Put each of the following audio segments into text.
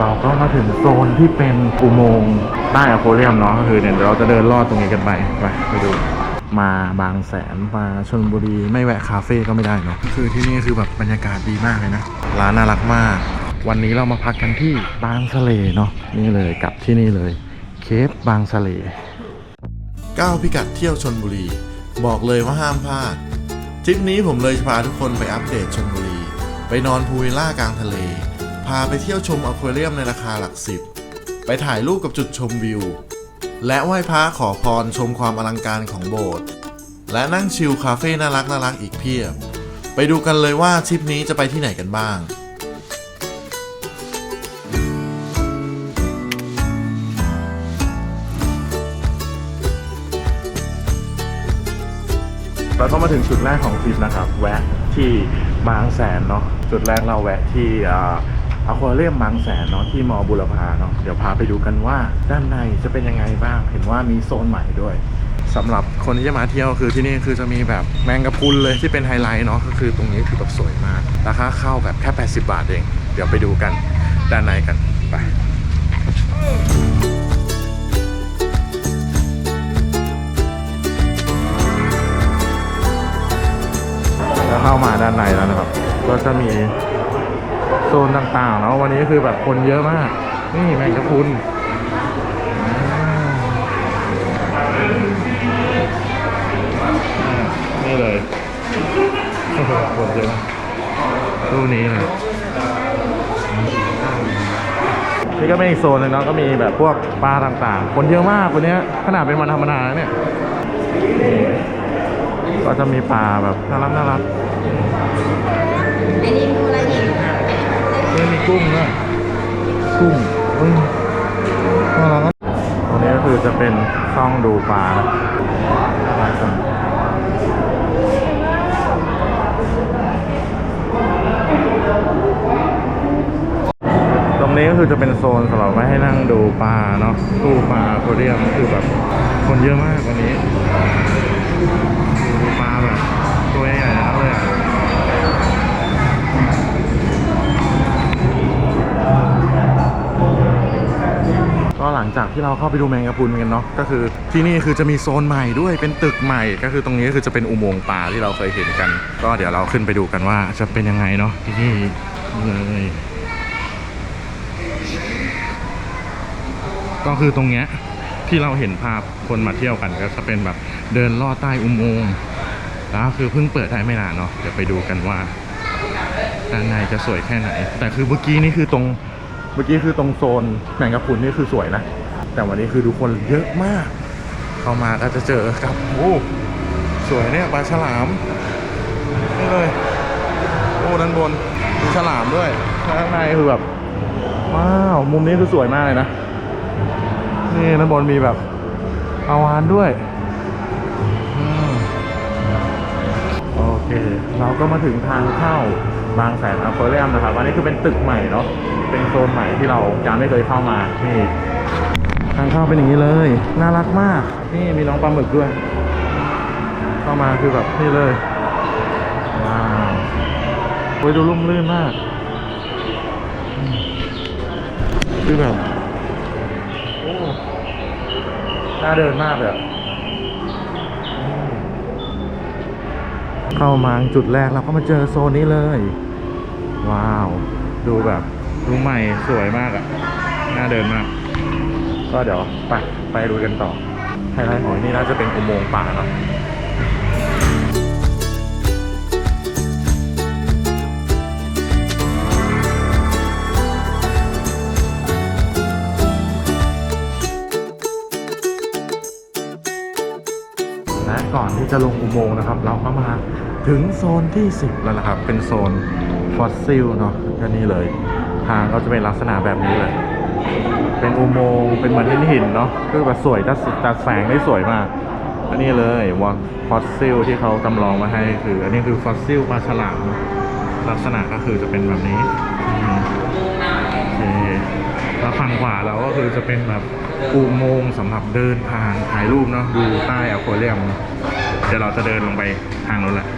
เราก็มาถึงโซนที่เป็นอุโมงค์ใต้อโคเรียมเนาะก็คือเนี่ยเดี๋ยวเราจะเดินลอดตรงนี้กันไปไปไปดูมาบางแสนมาชลบุรีไม่แวะคาเฟ่ก็ไม่ได้เนาะคือที่นี่คือแบบบรรยากาศดีมากเลยนะ ร้านน่ารักมาก วันนี้เรามาพักกันที่บางสะเลเนาะนี่เลยกลับที่นี่เลย เคปบางสะเล9พิกัดเที่ยวชนบุรี บอกเลยว่าห้ามพลาดทริปนี้ผมเลยจะพาทุกคนไปอัปเดตชนบุรี ไปนอนพูลวิลล่ากลางทะเลาไปเที่ยวชมอควาเรียมในราคาหลักสิบ ไปถ่ายรูปกับจุดชมวิว และไหว้พระขอพรชมความอลังการของโบสถ์ และนั่งชิลคาเฟ่น่ารักน่ารักอีกเพียบ ไปดูกันเลยว่าทริปนี้จะไปที่ไหนกันบ้างเราก็มาถึงจุดแรกของทริปนะครับ แวะที่บางแสนเนาะจุดแรกเราแวะที่ อควาเรียมบางแสนเนาะที่มอบุรพาเนาะเดี๋ยวพาไปดูกันว่าด้านในจะเป็นยังไงบ้าง เห็นว่ามีโซนใหม่ด้วยสำหรับคนที่จะมาเที่ยวคือที่นี่คือจะมีแบบแมงกะพรุนเลยที่เป็นไฮไลท์เนาะก็คือตรงนี้คือแบบสวยมากราคาเข้าแบบแค่ 80 บาทเอง เดี๋ยวไปดูกันด้านในกันไปแล้วเข้ามาด้านในแล้วนะครับ ก็จะมี โซนต่างๆเนาะวันนี้คือแบบคนเยอะมาก นี่แมงกะพรุนนี่เลยคนเยอะมากตู้นี้เลยนี่ก็เป็นอีกโซนหนึงเนาะก็มีแบบพวกปลาต่างๆ คนเยอะมากวันนี้ขนาดเป็นวันธรรมดาเนี่ยก็จะมีปลาแบบน่ารักน่ารัก อันนี้มูละหิน เฮ้ยมี กุ้งด้วยกุ้งเฮ้ยน่ารักอะตรงนี้ก็คือจะเป็นช่องดูปลานะน่ารักจังตรงนี้ก็คือจะเป็นโซนสำหรับไว้ให้นั่งดูปลาเนาะตู้ปลาโคเรียมคือแบบคนเยอะมากวันนี้ดูปลาแบบตัวใหญ่ๆนะครับเลยอะ ลังจากที่เราเข้าไปดูแมงกะพรุนกันเนาะก็คือที่นี่คือจะมีโซนใหม่ด้วยเป็นตึกใหม่ ก็คือตรงนี้คือจะเป็นอุโมงค์ป่าที่เราเคยเห็นกัน ก็เดี๋ยวเราขึ้นไปดูกันว่าจะเป็นยังไงเนาะที่นี่เลยก็คือตรงเนี้ยที่เราเห็นภาพคนมาเที่ยวกันก็จะเป็นแบบเดินลอดใต้อุโมงค์แล้วคือเพิ่งเปิดได้ไม่นานเนาะเดี๋ยวไปดูกันว่าด้านในจะสวยแค่ไหน แต่คือเมื่อกี้นี่คือตรง มื่อกี้คือตรงโซนแมงกะพรุนนี่คือสวยนะ แต่วันนี้คือทุกคนเยอะมาก เข้ามาก็จะเจอกับโอ้สวยเนี่ยปลาฉลามนี่เลยโอ้ด้านบนมีฉลามด้วยข้างในคือแบบว้าวมุมนี้คือสวยมากเลยนะนี่ด้านบนมีแบบปลาวานด้วยโอเค เราก็มาถึงทางเข้า บางแสนอควาเรียมนะครับ อันนี้คือเป็นตึกใหม่เนาะ เป็นโซนใหม่ที่เรายังไม่เคยเข้ามา นี่ ทางเข้าเป็นอย่างนี้เลย น่ารักมาก นี่มีน้องปลาหมึกด้วย เข้ามาคือแบบนี่เลย ว้าวโอ้ยดูร่มรื่นมาก คือแบบ โอ้ น่าเดินมากเลย เข้ามาจุดแรกเราก็มาเจอโซนนี้เลย ว้าว ดูแบบดูใหม่สวยมากอะ่ะ น่าเดินมาก ก็เดี๋ยวไปไปดูกันต่อไฮไลท์ของนี่น่าจะเป็นอุโมงค์ป่าเนาะและก่อนที่จะลงอุโมงค์นะครับ เราก็มา ถึงโซนที่ 10 แล้วนะครับ เป็นโซนฟอสซิลเนาะก็นี่เลย ทางก็จะเป็นลักษณะแบบนี้เลย เป็นอุโมงค์เป็นเหมือนหินหินเนาะคือแบบสวยจัดจัดแสงได้สวยมาก อันนี้เลยวอฟอสซิลที่เขาจำลองมาให้คือ อันนี้คือฟอสซิลปลาฉลามลักษณะก็คือจะเป็นแบบนี้อืมโอเคแล้วฝั่งขวาเราก็คือจะเป็นแบบอุโมงค์สำหรับเดินผ่านถ่ายรูปเนาะดูใต้อควาเรียมเดี๋ยวเราจะเดินลงไปทางนู้นแหละ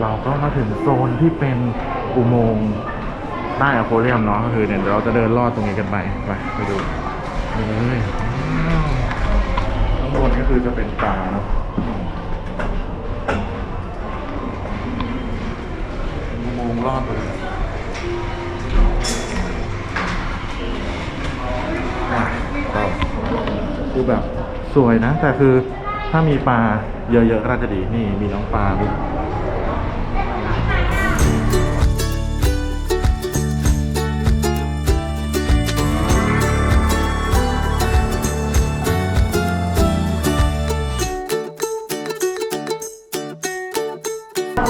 เราก็มาถึงโซนที่เป็นอุโมงค์ใต้อะโคเรียมเนาะก็คือเนี่ยเดี๋ยวเราจะเดินลอดตรงนี้กันไปไปไปดูนี่เลยว้าวข้างบนก็คือจะเป็นปลาเนาะอุโมงค์ลอดไปเลยคือแบบสวยนะ แต่คือ ถ้ามีปลาเยอะๆก็น่าจะดีนี่มีน้องปลาด้วย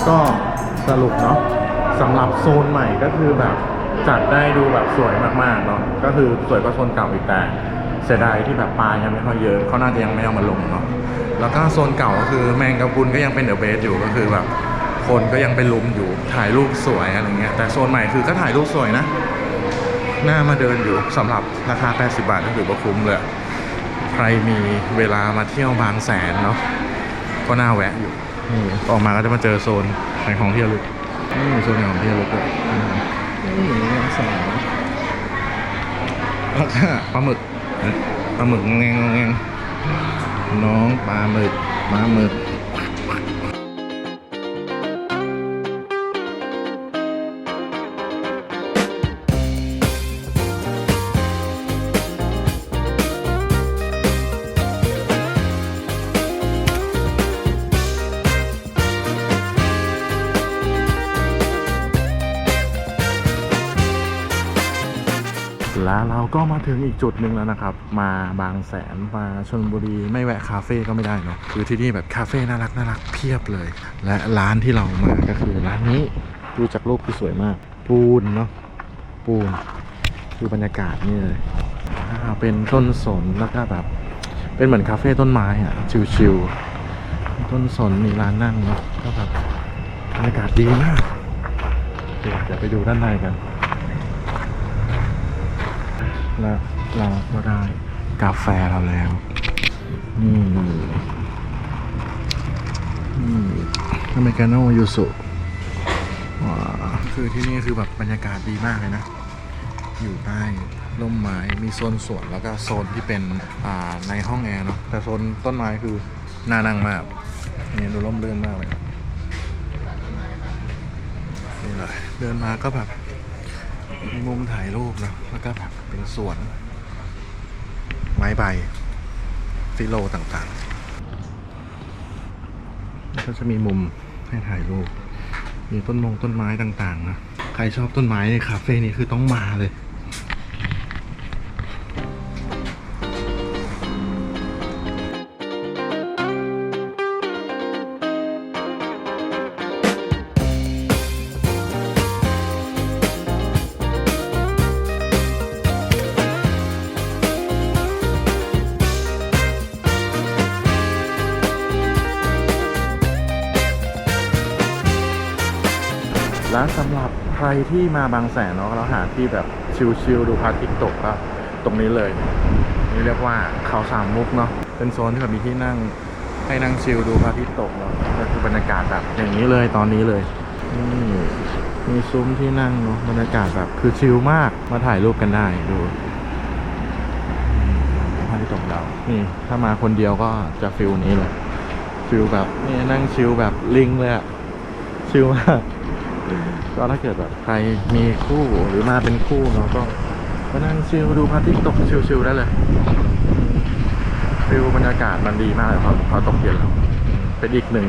ก็สรุปเนาะสำหรับโซนใหม่ก็คือแบบจัดได้ดูแบบสวยมากๆเนาะก็คือสวยกว่าโซนเก่าอีกแต่เสียดายที่แบบปลายังไม่ค่อยเยอะเขาน่าจะยังไม่เอามาลงเนาะ แล้วก็โซนเก่าก็คือแมงกะพรุนก็ยังเป็นเดอะเบสอยู่ก็คือแบบคนก็ยังไปลุมอยู่ถ่ายรูปสวยอะไรเงี้ยแต่โซนใหม่คือก็ถ่ายรูปสวยนะหน้ามาเดินอยู่สำหรับราคา 80 บาทก็ถือว่าคุ้มเลย ใครมีเวลามาเที่ยวบางแสนเนาะก็น่าแวะอยู่นี่ออกมาก็จะมาเจอโซนขายของที่ระลึกนี่โซนขายของที่ระลึกเลยอืมนี่บางแสนแล้วก็ปลาหมึกนะปลาหมึกงงแงงงงแงง น้องปลาหมึกปลาหมึก งอีกจุดหนึ่งแล้วนะครับ มาบางแสนมาชลบุรีไม่แวะคาเฟ่ก็ไม่ได้เนาะคือที่นี่แบบคาเฟ่น่ารักน่ารักเพียบเลย และร้านที่เรามาก็คือร้านนี้ดูจากรูปคือสวยมาก ปูนเนาะปูนคือบรรยากาศนี่เลยเป็นต้นสนแล้วก็แบบเป็นเหมือนคาเฟ่ต้นไม้อะชิวๆต้นสนมีร้านนั่งเนาะก็แบบบรรยากาศดีมากเดี๋ยวไปดูด้านในกัน แล้วเราก็ได้กาแฟเราแล้ว นี่เลยนี่อเมริกาโน่ยูสุว้าวคือที่นี่คือแบบบรรยากาศดีมากเลยนะ อยู่ใต้ร่มไม้มีโซนสวนแล้วก็โซนที่เป็นอ่าในห้องแอร์เนาะแต่โซนต้นไม้คือน่านั่งมากนี่ดูร่มรื่นมากเลยครับนี่เลยเดินมาก็แบบมีมุมถ่ายรูปเนอะแล้วก็แบบ เป็นสวน ไม้ใบฟิโลต่างๆ ก็จะมีมุมให้ถ่ายรูป มีต้นมงต้นไม้ต่างๆนะ ใครชอบต้นไม้ในคาเฟ่นี้คือต้องมาเลย ที่มาบางแสนเนาะเราหาที่แบบชิลๆดูพระอาทิตย์ตกก็ตรงนี้เลย นี่เรียกว่าเขาสามมุกเนาะเป็นโซนที่แบบมีที่นั่งให้นั่งชิลดูพระอาทิตย์ตกเนาะก็คือบรรยากาศแบบอย่างนี้เลยตอนนี้เลยนี่มีซุ้มที่นั่งเนาะบรรยากาศแบบคือชิลมากมาถ่ายรูปกันได้ดูพระอาทิตย์ตกดาวนี่ถ้ามาคนเดียวก็จะฟิลนี้เลยฟิลแบบนี่นั่งชิลแบบลิงเลยอะชิลมาก ก็ถ้าเกิดแบบใครมีคู่หรือมาเป็นคู่เนาะก็มานั่งชิลดูพระอาทิตย์ตกชิลๆได้เลยฟิลบรรยากาศมันดีมากเลยพอพอตกเย็นแล้วเป็นอีกหนึ่ง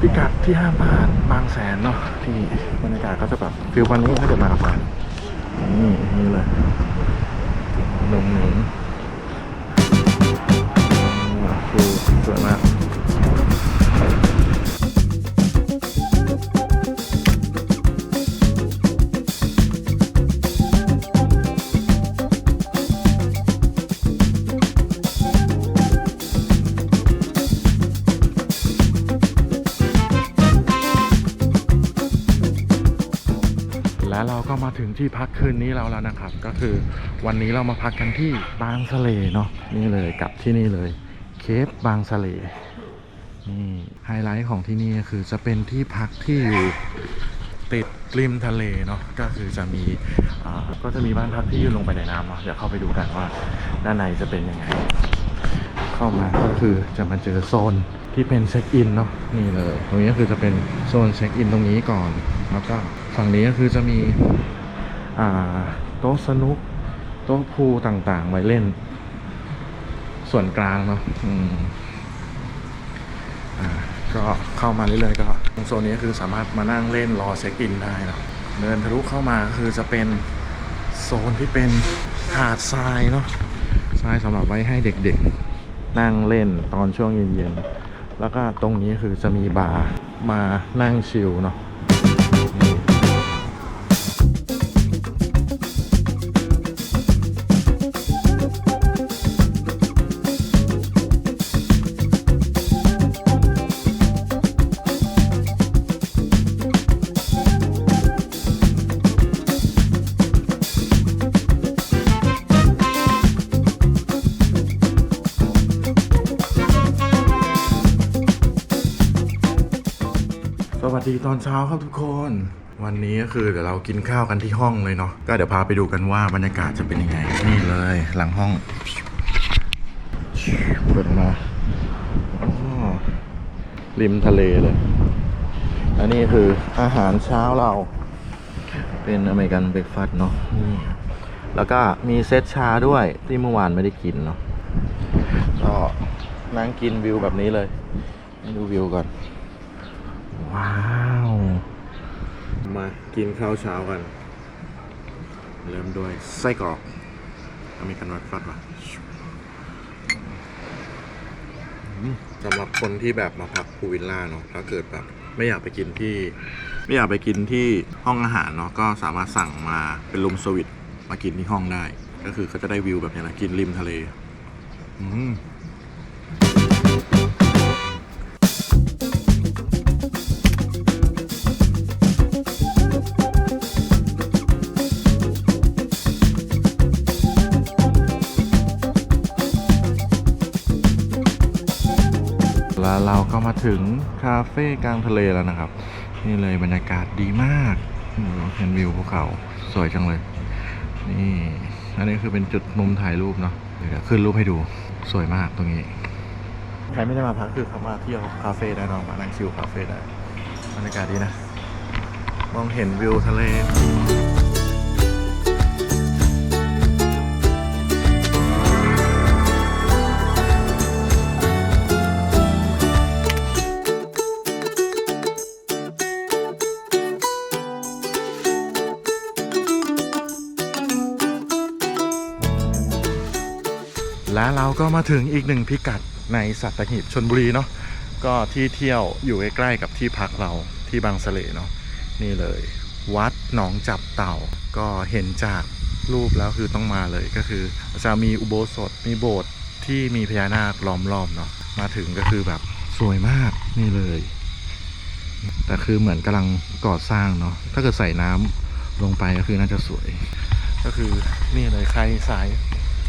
พิกัดที่ห้ามพลาดบางแสนเนาะที่บรรยากาศก็จะแบบฟิลวันนี้ถ้าเกิดมากับแฟนนี่นี่เลยหนุ่มหนิงฟิลสวยมาก และเราก็มาถึงที่พักคืนนี้เราแล้วนะครับ ก็คือวันนี้เรามาพักกันที่บางสะเลเนาะนี่เลยกับที่นี่เลยเคปบางสะเลนี่ไฮไลท์ของที่นี่คือจะเป็นที่พักที่อยู่ติดริมทะเลเนาะก็คือจะมีอ่าก็จะมีบ้านพักที่ยื่นลงไปในน้ำเนาะเดี๋ยวเข้าไปดูกันว่าด้านในจะเป็นยังไง เข้ามาก็คือจะมาเจอโซนที่เป็นเช็คอินเนาะนี่เลย ตรงนี้ก็คือจะเป็นโซนเช็คอินตรงนี้ก่อนแล้วก็ ฝั่งนี้ก็คือจะมีโต๊ะสนุก โต๊ะพูต่างๆ ไว้เล่น ส่วนกลางเนาะก็เข้ามาเรื่อยๆก็โซนนี้คือสามารถมานั่งเล่นรอเช็คอินได้เนาะเดินทะลุเข้ามาก็คือจะเป็นโซนที่เป็นหาดทรายเนาะทรายสำหรับไว้ให้เด็กๆ นั่งเล่นตอนช่วงเย็นๆ แล้วก็ตรงนี้คือจะมีบาร์มานั่งชิลเนาะ สวัสดีตอนเช้าครับทุกคน วันนี้ก็คือเดี๋ยวเรากินข้าวกันที่ห้องเลยเนาะก็เดี๋ยวพาไปดูกันว่าบรรยากาศจะเป็นยังไงนี่เลย หลังห้องเปิดมาอ๋อริมทะเลเลย อันนี้คืออาหารเช้าเรา เป็นอเมริกันเบรกฟาสต์เนาะนี่แล้วก็มีเซตชาด้วยที่เมื่อวานไม่ได้กินเนาะก็นั่งกินวิวแบบนี้เลย ให้ดูวิวก่อน ว้าว มากินข้าวเช้ากัน เริ่มด้วยไส้กรอกอเมริกันวัดฟัดว่ะสำหรับคนที่แบบมาพักพูวิลล่าเนาะถ้าเกิดแบบ ไม่อยากไปกินที่ ไม่อยากไปกินที่ห้องอาหารเนาะก็สามารถสั่งมาเป็นรูมสวิตมากินที่ห้องได้ ก็คือเขาจะได้วิวแบบนี้นะกินริมทะเล อืม ถึงคาเฟ่กลางทะเลแล้วนะครับ นี่เลยบรรยากาศดีมากอืมเห็นวิวภูเขาสวยจังเลย นี่อันนี้คือเป็นจุดมุมถ่ายรูปเนาะเดี๋ยวขึ้นรูปให้ดูสวยมากตรงนี้ ใครไม่ได้มาพักคือเขามาเที่ยวคาเฟ่ได้นอนมานั่งชิลคาเฟ่ได้บรรยากาศดีนะ มองเห็นวิวทะเล เราก็มาถึงอีกหนึ่งพิกัดในสัตหีบชนบุรีเนาะก็ที่เที่ยวอยู่ใกล้ๆกับที่พักเราที่บางสะเลเนาะนี่เลย วัดหนองจับเต่า ก็เห็นจากรูปแล้วคือต้องมาเลยก็คือจะมีอุโบสถมีโบสถ์ที่มีพญานาคล้อมรอบเนาะมาถึงก็คือแบบสวยมากนี่เลย แต่คือเหมือนกำลังก่อสร้างเนาะถ้าเกิดใส่น้ำลงไปก็คือน่าจะสวย ก็คือนี่เลยใครสาย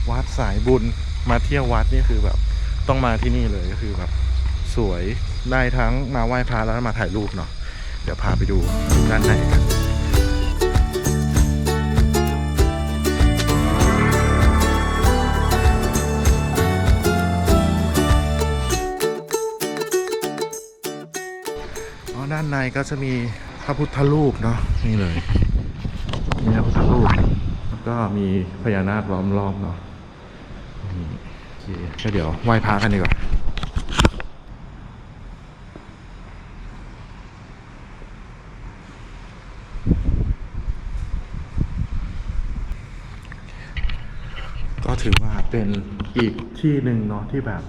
วัดสายบุญ มาเที่ยววัดนี่คือแบบต้องมาที่นี่เลยก็คือแบบสวยได้ทั้งมาไหว้พระแล้วมาถ่ายรูปเนาะเดี๋ยวพาไปดูด้านในกันด้านในก็จะมีพระพุทธรูปเนาะนี่เลยนี่พระพุทธรูปแล้วก็มีพญานาคล้อมรอบเนาะ ก็เดี๋ยวไหว้พระกันดีกว่าก็ถือว่าเป็นอีกที่หนึ่งเนาะที่แบบ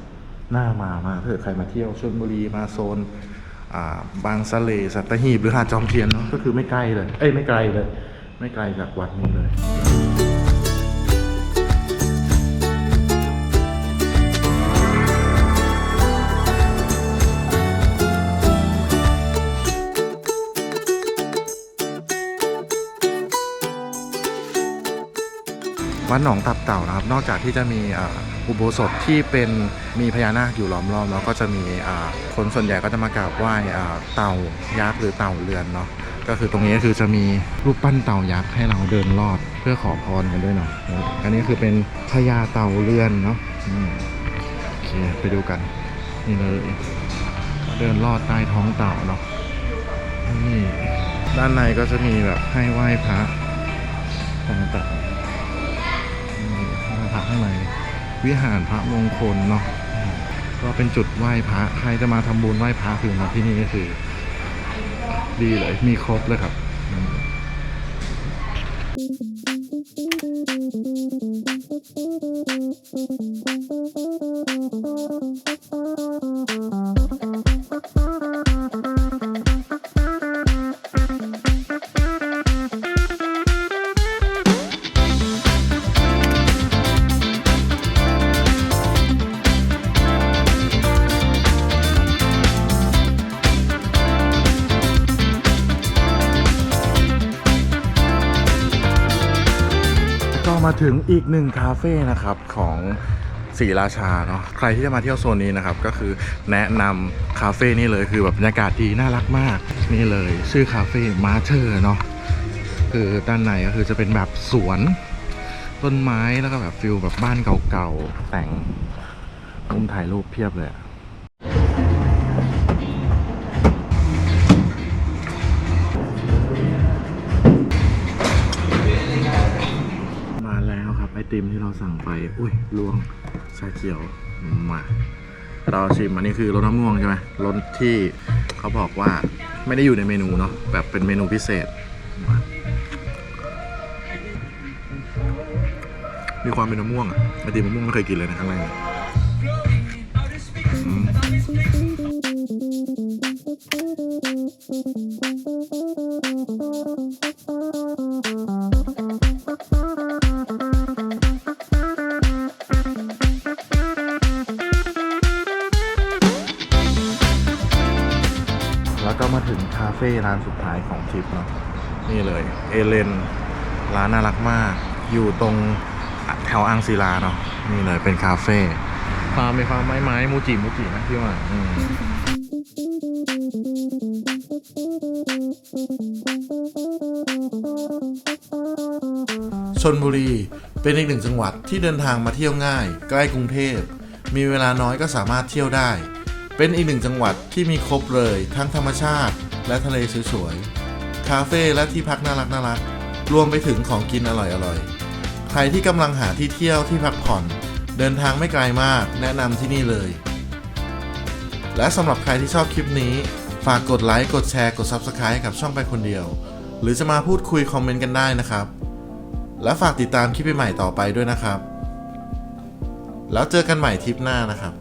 น่ามามากถ้าเกิดใครมาเที่ยวชลบุรีมาโซนาบางสะเลสัตหีบหรือหาดจอมเทียนเนาะก็คือไม่ใกล้เลย เอ้ยไม่ไกลเลย ไม่ไกลจากวัดนี้เลย วัดหนองตับเต่านะครับ นอกจากที่จะมีอุโบสถที่เป็นมีพญานาคอยู่ล้อมรอบแล้วก็จะมีคนส่วนใหญ่ก็จะมากราบไหว้เต่ายักษ์หรือเต่าเรือนเนาะก็คือตรงนี้ก็คือจะมีรูปปั้นเต่ายักษ์ให้เราเดินลอดเพื่อขอพรกันด้วยเนาะอันนี้คือเป็นพญาเต่าเรือนเนาะโอเคไปดูกันนี่เลยเดินลอดใต้ท้องเต่าเนาะนี่ด้านในก็จะมีแบบให้ไหว้พระต่างๆนี่ไหว้พระ ข้างในวิหารพระมงคลเนาะก็เป็นจุดไหว้พระใครจะมาทำบุญไหว้พระคือมาที่นี่ก็คือ ดีเลยมีครบเลยครับ มก็มาถึงอีกหนึ่งคาเฟ่นะครับของศรีราชาเนาะใครที่จะมาเที่ยวโซนนี้นะครับ ก็คือแนะนำคาเฟ่นี่เลยคือแบบบรรยากาศดีน่ารักมาก นี่เลยชื่อคาเฟ่มาเธอร์เนาะคือด้านในก็คือจะเป็นแบบสวนต้นไม้แล้วก็แบบฟิลแบบบ้านเก่าๆแต่งมุมถ่ายรูปเพียบเลยอะ ติมที่เราสั่งไป อุ้ยลวงชาเขียวมาเราชิมอันนี้คือรสน้ำม่วงใช่ไหมรสที่เขาบอกว่าไม่ได้อยู่ในเมนูเนาะแบบเป็นเมนูพิเศษม,มีความเป็นมะม่วงอะไอติมมะม่วงไม่เคยกินเลยนะครั้งแรก ก็มาถึงคาเฟ่ร้านสุดท้ายของทริปเนาะนี่เลยเอเลนร้านน่ารักมาก อยู่ตรงแถวอังศิลาเนาะนี่เลยเป็นคาเฟ่ความมีความไม้ไม้มูจิมูจินะพี่ว่าอืมชนบุรีเป็นอีกหนึ่งจังหวัดที่เดินทางมาเที่ยวง่าย ใกล้กรุงเทพ มีเวลาน้อยก็สามารถเที่ยวได้ เป็นอีกหนึ่งจังหวัดที่มีครบเลย ทั้งธรรมชาติ และทะเลสวยๆ คาเฟ่และที่พักน่ารักน่ารัก รวมไปถึงของกินอร่อยๆ ใครที่กำลังหาที่เที่ยวที่พักผ่อน เดินทางไม่ไกลมาก แนะนำที่นี่เลย และสำหรับใครที่ชอบคลิปนี้ ฝากกดไลค์ กดแชร์ กด Subscribe ให้กับช่องไปคนเดียว หรือจะมาพูดคุยคอมเมนต์กันได้นะครับ และฝากติดตามคลิปใหม่ต่อไปด้วยนะครับ แล้วเจอกันใหม่ทริปหน้านะครับ